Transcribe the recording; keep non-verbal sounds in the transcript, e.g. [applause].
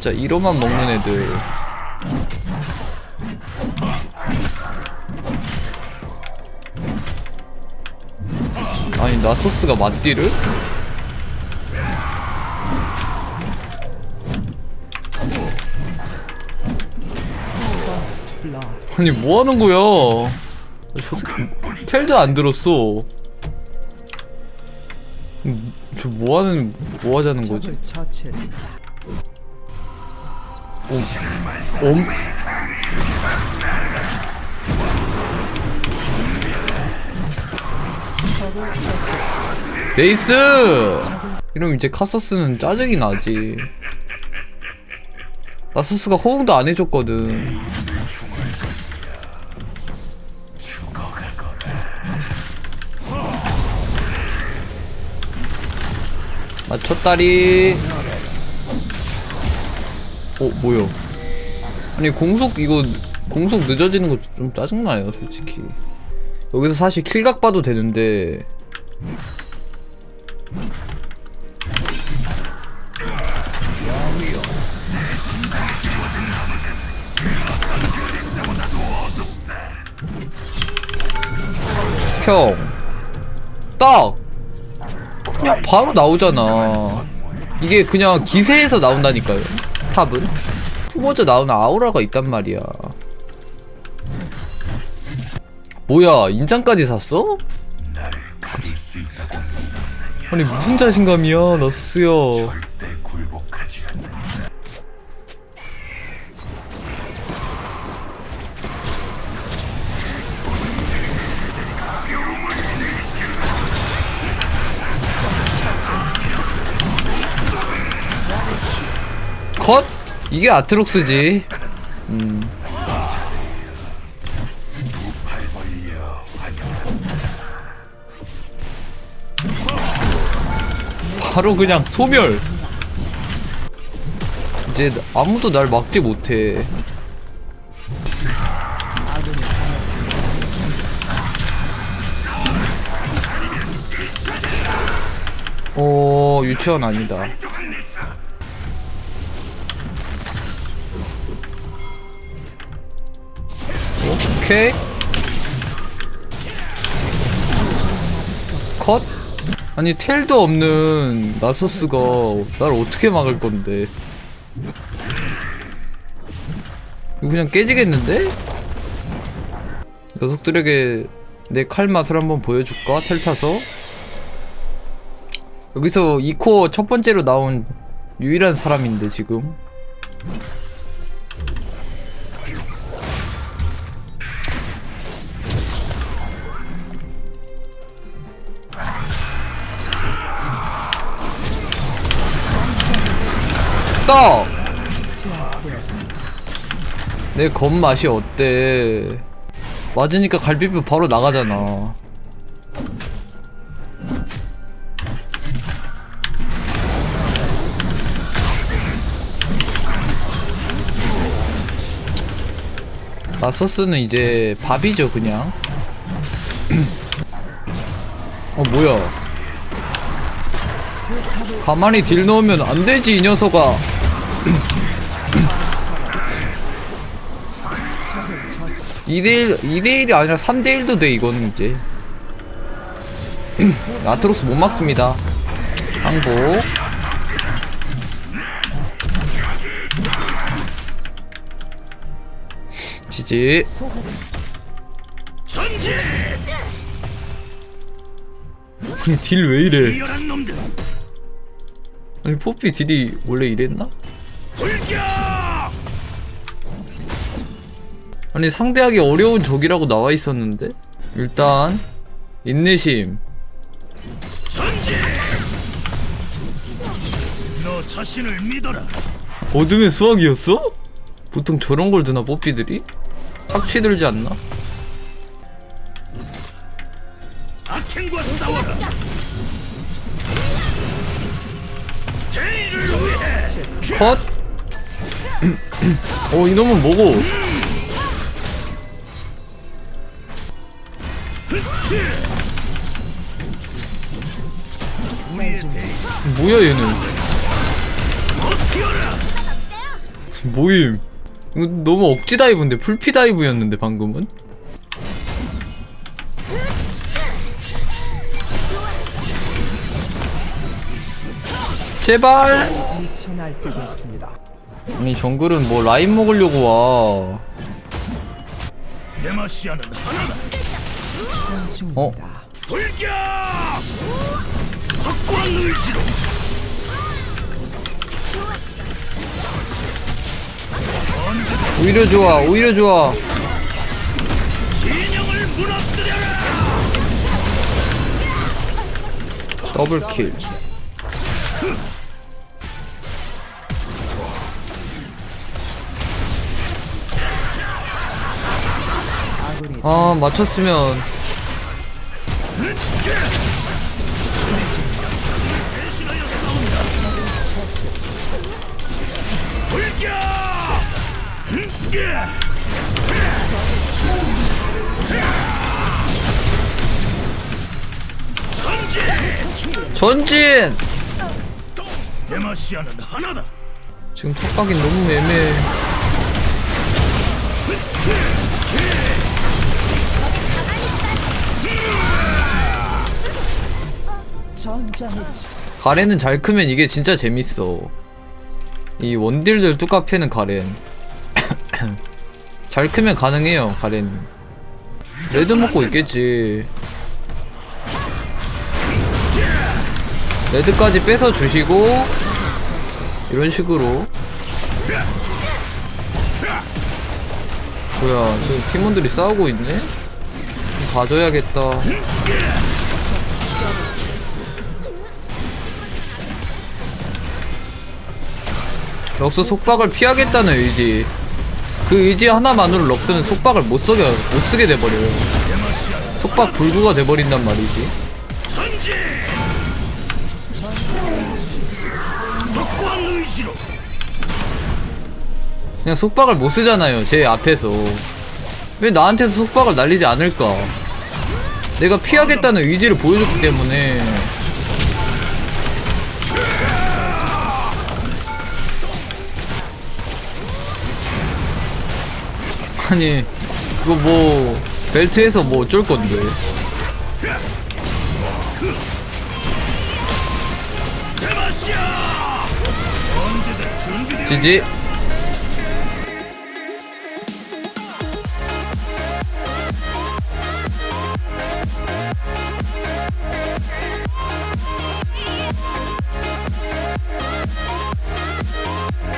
진짜 이로만 먹는 애들 아니 나소스가 맞디를? 아니 뭐 하는 거야? 텔도 안 들었어. 음, 저뭐 하는 뭐 하자는 거지? 처치했습니다. 옴. 네이스! 이러면 이제 카서스는 짜증이 나지. 나서스가 호응도 안 해줬거든. 맞췄다리. 어, 뭐야? 아니 공속 이거 공속 늦어지는 거 좀 짜증나요 솔직히. 여기서 사실 킬각 봐도 되는데. 형. 딱! 그냥 바로 나오잖아. 이게 그냥 기세에서 나온다니까요 탑은? 품어져 나오는 아우라가 있단 말이야. 뭐야 인장까지 샀어? 아니 무슨 자신감이야 나스스 컷? 이게 아트록스지 음. 바로 그냥 소멸 이제 아무도 날 막지 못해 어 유치원 아니다 오케이. 컷. 아니 텔도 없는 나서스가 날 어떻게 막을 건데? 이거 그냥 깨지겠는데? 녀석들에게 내 칼 맛을 한번 보여줄까? 텔 타서? 여기서 2코어 첫 번째로 나온 유일한 사람인데 지금 떡! 내 겉맛이 어때? 맞으니까 갈비뼈 바로 나가잖아. 나서스는 이제 밥이죠 그냥. [clears throat] 어 뭐야? 가만히 딜 넣으면 안 되지 이 녀석아. 2대1, 2대1이 아니라 3대1도 돼, 이거는 이제. [clears throat] 아트로스 못 막습니다. 항복. 지지. 아니, 딜 왜 이래? 아니, 포피 딜이 원래 이랬나? 아니, 상대하기 어려운 적이라고 나와 있었는데? 일단, 인내심. 너 자신을 믿어라. 어둠의 수학이었어? 보통 저런 걸 드나 뽀삐들이? 착취 들지 않나? 악행과 싸워라. 위해 컷! [clears throat] 어 이놈은 뭐고? 뭐야 얘는. 모임 너무 억지 다이브인데 풀피 다이브였는데 방금은 제발. 아니 정글은 뭐 라인 먹으려고 와. 어? 돌격! 확고한 의지로 오히려 좋아 오히려 좋아. 더블킬 아 맞췄으면. 돌격! 전진! 전진 데마시아는 하나다. 지금 턱각이 너무 애매해 가렌은 잘 크면 이게 진짜 재밌어 이 원딜들 뚜까 패는 가렌 잘 크면 가능해요 가렌. 레드 먹고 있겠지. 레드까지 뺏어 주시고 이런 식으로. 뭐야 지금 팀원들이 싸우고 있네? 좀 봐줘야겠다. 럭스 속박을 피하겠다는 의지 그 의지 하나만으로 럭스는 속박을 못 쓰게 못 쓰게 돼버려요. 속박 불구가 돼버린단 말이지. 그냥 속박을 못 쓰잖아요 제 앞에서. 왜 나한테서 속박을 날리지 않을까? 내가 피하겠다는 의지를 보여줬기 때문에 아니 이거 뭐 벨트에서 뭐 어쩔 건데. 지지